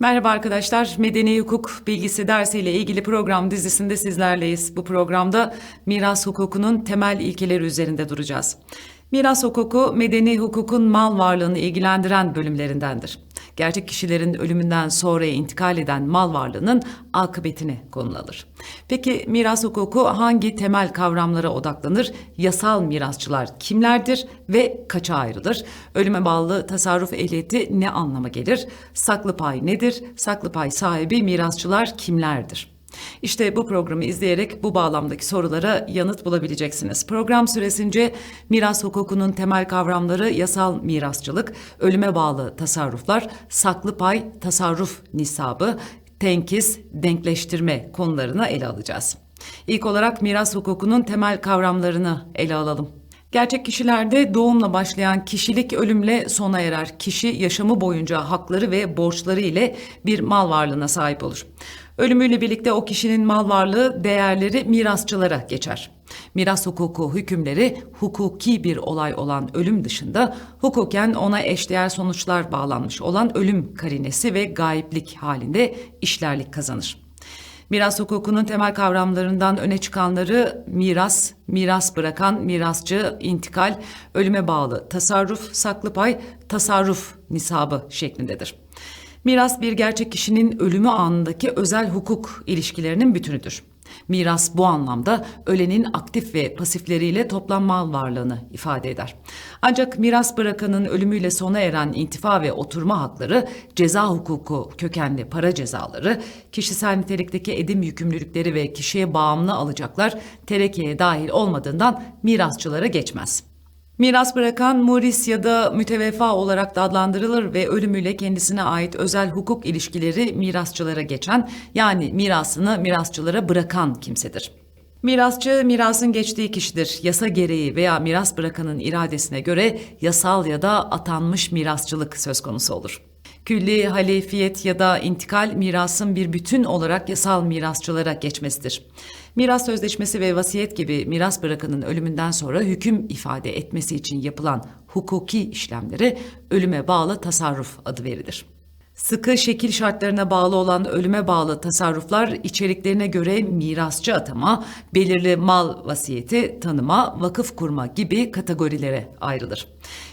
Merhaba arkadaşlar, Medeni Hukuk Bilgisi dersiyle ilgili program dizisinde sizlerleyiz. Bu programda miras hukukunun temel ilkeleri üzerinde duracağız. Miras hukuku, medeni hukukun mal varlığını ilgilendiren bölümlerindendir. Gerçek kişilerin ölümünden sonra intikal eden mal varlığının akıbetine konu alır. Peki miras hukuku hangi temel kavramlara odaklanır? Yasal mirasçılar kimlerdir ve kaça ayrılır? Ölüme bağlı tasarruf ehliyeti ne anlama gelir? Saklı pay nedir? Saklı pay sahibi mirasçılar kimlerdir? İşte bu programı izleyerek bu bağlamdaki sorulara yanıt bulabileceksiniz. Program süresince miras hukukunun temel kavramları yasal mirasçılık, ölüme bağlı tasarruflar, saklı pay, tasarruf nisabı, tenkis, denkleştirme konularını ele alacağız. İlk olarak miras hukukunun temel kavramlarını ele alalım. Gerçek kişilerde doğumla başlayan kişilik ölümle sona erer. Kişi yaşamı boyunca hakları ve borçları ile bir mal varlığına sahip olur. Ölümüyle birlikte o kişinin mal varlığı değerleri mirasçılara geçer. Miras hukuku hükümleri hukuki bir olay olan ölüm dışında hukuken ona eşdeğer sonuçlar bağlanmış olan ölüm karinesi ve gayiplik halinde işlerlik kazanır. Miras hukukunun temel kavramlarından öne çıkanları miras, miras bırakan, mirasçı, intikal, ölüme bağlı, tasarruf, saklı pay, tasarruf nisabı şeklindedir. Miras bir gerçek kişinin ölümü anındaki özel hukuk ilişkilerinin bütünüdür. Miras bu anlamda ölenin aktif ve pasifleriyle toplam mal varlığını ifade eder. Ancak miras bırakanın ölümüyle sona eren intifa ve oturma hakları, ceza hukuku kökenli para cezaları, kişisel nitelikteki edim yükümlülükleri ve kişiye bağımlı alacaklar terekeye dahil olmadığından mirasçılara geçmez. Miras bırakan muris ya da müteveffa olarak da adlandırılır ve ölümüyle kendisine ait özel hukuk ilişkileri mirasçılara geçen yani mirasını mirasçılara bırakan kimsedir. Mirasçı mirasın geçtiği kişidir. Yasa gereği veya miras bırakanın iradesine göre yasal ya da atanmış mirasçılık söz konusu olur. Külli halefiyet ya da intikal mirasın bir bütün olarak yasal mirasçılara geçmesidir. Miras sözleşmesi ve vasiyet gibi miras bırakanın ölümünden sonra hüküm ifade etmesi için yapılan hukuki işlemlere ölüme bağlı tasarruf adı verilir. Sıkı şekil şartlarına bağlı olan ölüme bağlı tasarruflar içeriklerine göre mirasçı atama, belirli mal vasiyeti, tanıma, vakıf kurma gibi kategorilere ayrılır.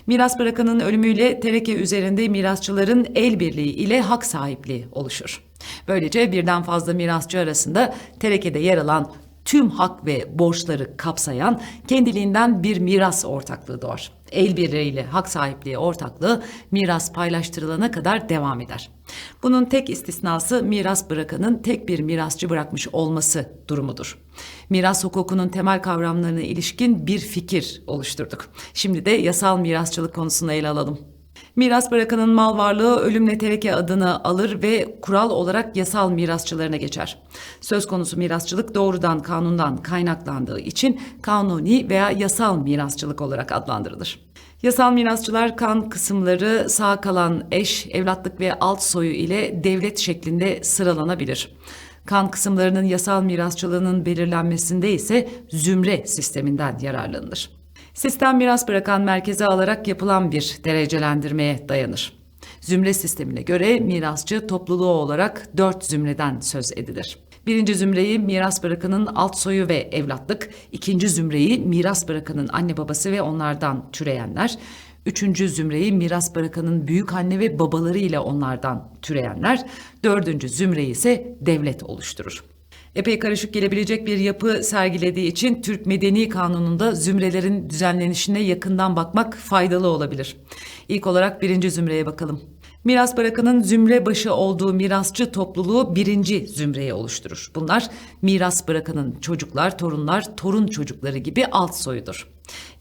Miras bırakanın ölümüyle tereke üzerinde mirasçıların el birliği ile hak sahipliği oluşur. Böylece birden fazla mirasçı arasında terekede yer alan tüm hak ve borçları kapsayan kendiliğinden bir miras ortaklığı doğar. El birliğiyle hak sahipliği ortaklığı miras paylaştırılana kadar devam eder. Bunun tek istisnası miras bırakanın tek bir mirasçı bırakmış olması durumudur. Miras hukukunun temel kavramlarına ilişkin bir fikir oluşturduk. Şimdi de yasal mirasçılık konusunu ele alalım. Miras bırakanın mal varlığı ölümle tereke adını alır ve kural olarak yasal mirasçılarına geçer. Söz konusu mirasçılık doğrudan kanundan kaynaklandığı için kanuni veya yasal mirasçılık olarak adlandırılır. Yasal mirasçılar kan kısımları sağ kalan eş, evlatlık ve alt soyu ile devlet şeklinde sıralanabilir. Kan kısımlarının yasal mirasçılığının belirlenmesinde ise zümre sisteminden yararlanılır. Sistem miras bırakan merkeze alarak yapılan bir derecelendirmeye dayanır. Zümre sistemine göre mirasçı topluluğu olarak dört zümreden söz edilir. Birinci zümreyi miras bırakanın alt soyu ve evlatlık, ikinci zümreyi miras bırakanın anne babası ve onlardan türeyenler, üçüncü zümreyi miras bırakanın büyük anne ve babaları ile onlardan türeyenler, dördüncü zümreyi ise devlet oluşturur epey karışık gelebilecek bir yapı sergilediği için Türk Medeni Kanunu'nda zümrelerin düzenlenişine yakından bakmak faydalı olabilir. İlk olarak birinci zümreye bakalım. Miras bırakanın zümre başı olduğu mirasçı topluluğu birinci zümreyi oluşturur. Bunlar miras bırakanın çocuklar, torunlar, torun çocukları gibi alt soyudur.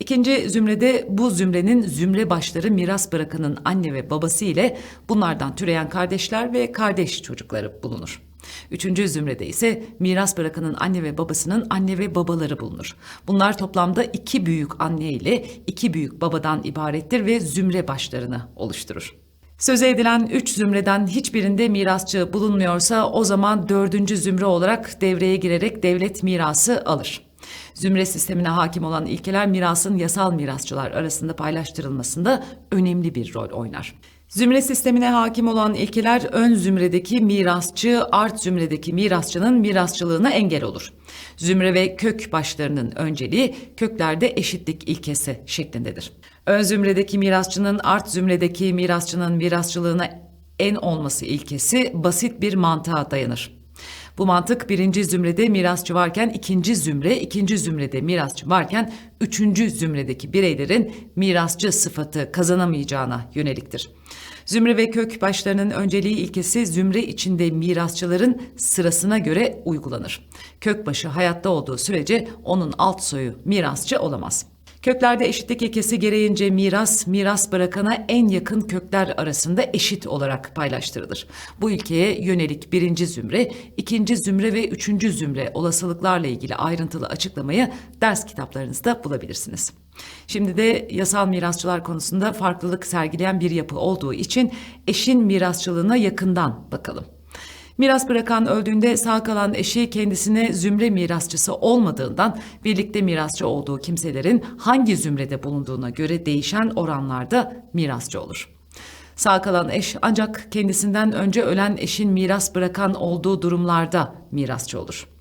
İkinci zümrede bu zümrenin zümre başları miras bırakanın anne ve babası ile bunlardan türeyen kardeşler ve kardeş çocukları bulunur. Üçüncü zümrede ise miras bırakanın anne ve babasının anne ve babaları bulunur. Bunlar toplamda iki büyük anne ile iki büyük babadan ibarettir ve zümre başlarını oluşturur. Söze edilen üç zümreden hiçbirinde mirasçı bulunmuyorsa o zaman dördüncü zümre olarak devreye girerek devlet mirası alır. Zümre sistemine hakim olan ilkeler mirasın yasal mirasçılar arasında paylaştırılmasında önemli bir rol oynar. Zümre sistemine hakim olan ilkeler ön zümredeki mirasçı, art zümredeki mirasçının mirasçılığına engel olur. Zümre ve kök başlarının önceliği köklerde eşitlik ilkesi şeklindedir. Ön zümredeki mirasçının art zümredeki mirasçının mirasçılığına en olması ilkesi basit bir mantığa dayanır. Bu mantık birinci zümrede mirasçı varken ikinci zümre, ikinci zümrede mirasçı varken üçüncü zümredeki bireylerin mirasçı sıfatı kazanamayacağına yöneliktir. Zümre ve kök başlarının önceliği ilkesi zümre içinde mirasçıların sırasına göre uygulanır. Kökbaşı hayatta olduğu sürece onun alt soyu mirasçı olamaz. Köklerde eşitlik ilkesi gereğince miras, miras bırakana en yakın kökler arasında eşit olarak paylaştırılır. Bu ilkeye yönelik birinci zümre, ikinci zümre ve üçüncü zümre olasılıklarla ilgili ayrıntılı açıklamayı ders kitaplarınızda bulabilirsiniz. Şimdi de yasal mirasçılar konusunda farklılık sergileyen bir yapı olduğu için eşin mirasçılığına yakından bakalım. Miras bırakan öldüğünde sağ kalan eşi kendisine zümre mirasçısı olmadığından birlikte mirasçı olduğu kimselerin hangi zümrede bulunduğuna göre değişen oranlarda mirasçı olur. Sağ kalan eş ancak kendisinden önce ölen eşin miras bırakan olduğu durumlarda mirasçı olur.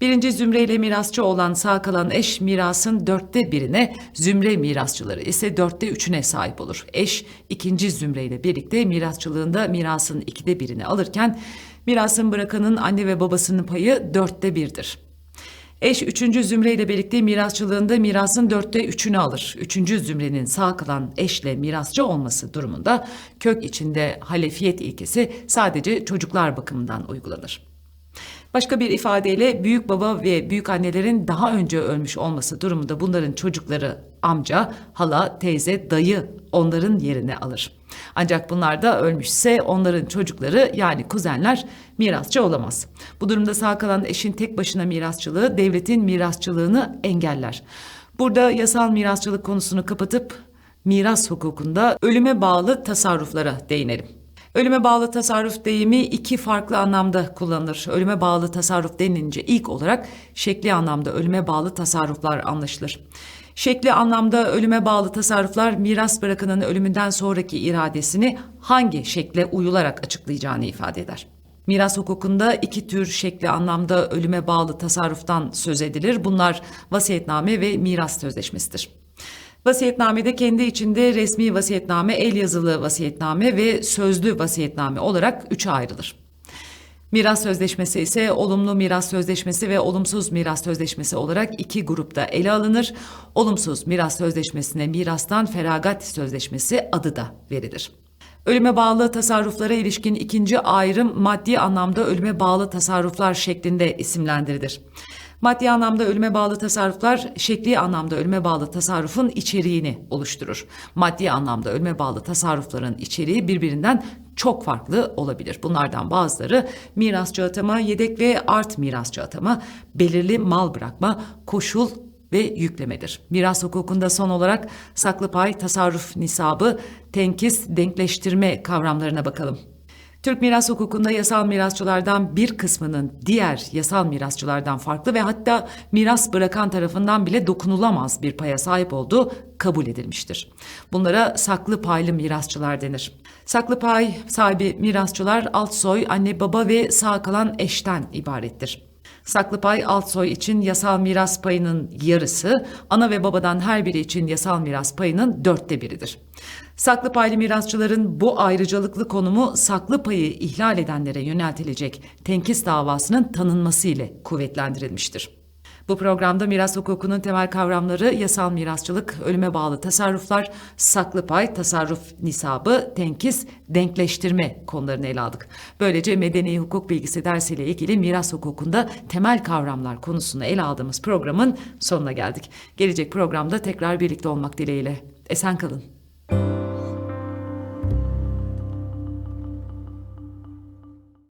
Birinci zümreyle mirasçı olan sağ kalan eş mirasın dörtte birine, zümre mirasçıları ise dörtte üçüne sahip olur. Eş ikinci zümreyle birlikte mirasçılığında mirasın ikide birini alırken mirasın bırakanın anne ve babasının payı dörtte birdir. Eş üçüncü zümreyle birlikte mirasçılığında mirasın dörtte üçünü alır. Üçüncü zümrenin sağ kalan eşle mirasçı olması durumunda kök içinde halefiyet ilkesi sadece çocuklar bakımından uygulanır. Başka bir ifadeyle büyük baba ve büyük annelerin daha önce ölmüş olması durumunda bunların çocukları amca, hala, teyze, dayı onların yerine alır. Ancak bunlar da ölmüşse onların çocukları yani kuzenler mirasçı olamaz. Bu durumda sağ kalan eşin tek başına mirasçılığı devletin mirasçılığını engeller. Burada yasal mirasçılık konusunu kapatıp miras hukukunda ölüme bağlı tasarruflara değinelim. Ölüme bağlı tasarruf deyimi iki farklı anlamda kullanılır. Ölüme bağlı tasarruf denilince ilk olarak şekli anlamda ölüme bağlı tasarruflar anlaşılır. Şekli anlamda ölüme bağlı tasarruflar miras bırakanın ölümünden sonraki iradesini hangi şekle uyularak açıklayacağını ifade eder. Miras hukukunda iki tür şekli anlamda ölüme bağlı tasarruftan söz edilir. Bunlar vasiyetname ve miras sözleşmesidir. Vasiyetnamede kendi içinde resmi vasiyetname, el yazılı vasiyetname ve sözlü vasiyetname olarak üçe ayrılır. Miras sözleşmesi ise olumlu miras sözleşmesi ve olumsuz miras sözleşmesi olarak iki grupta ele alınır. Olumsuz miras sözleşmesine mirastan feragat sözleşmesi adı da verilir. Ölüme bağlı tasarruflara ilişkin ikinci ayrım maddi anlamda ölüme bağlı tasarruflar şeklinde isimlendirilir. Maddi anlamda ölüme bağlı tasarruflar şekli anlamda ölüme bağlı tasarrufun içeriğini oluşturur. Maddi anlamda ölüme bağlı tasarrufların içeriği birbirinden çok farklı olabilir. Bunlardan bazıları mirasçı atama, yedek ve art mirasçı atama, belirli mal bırakma, koşul ve yüklemedir. Miras hukukunda son olarak saklı pay, tasarruf nisabı, tenkis, denkleştirme kavramlarına bakalım. Türk miras hukukunda yasal mirasçılardan bir kısmının diğer yasal mirasçılardan farklı ve hatta miras bırakan tarafından bile dokunulamaz bir paya sahip olduğu kabul edilmiştir. Bunlara saklı paylı mirasçılar denir. Saklı pay sahibi mirasçılar alt soy, anne baba ve sağ kalan eşten ibarettir. Saklı pay alt soy için yasal miras payının yarısı, ana ve babadan her biri için yasal miras payının dörtte biridir. Saklı paylı mirasçıların bu ayrıcalıklı konumu saklı payı ihlal edenlere yöneltilecek tenkis davasının tanınması ile kuvvetlendirilmiştir. Bu programda miras hukukunun temel kavramları yasal mirasçılık, ölüme bağlı tasarruflar, saklı pay, tasarruf nisabı, tenkis, denkleştirme konularını ele aldık. Böylece medeni hukuk bilgisi dersiyle ilgili miras hukukunda temel kavramlar konusunu ele aldığımız programın sonuna geldik. Gelecek programda tekrar birlikte olmak dileğiyle. Esen kalın.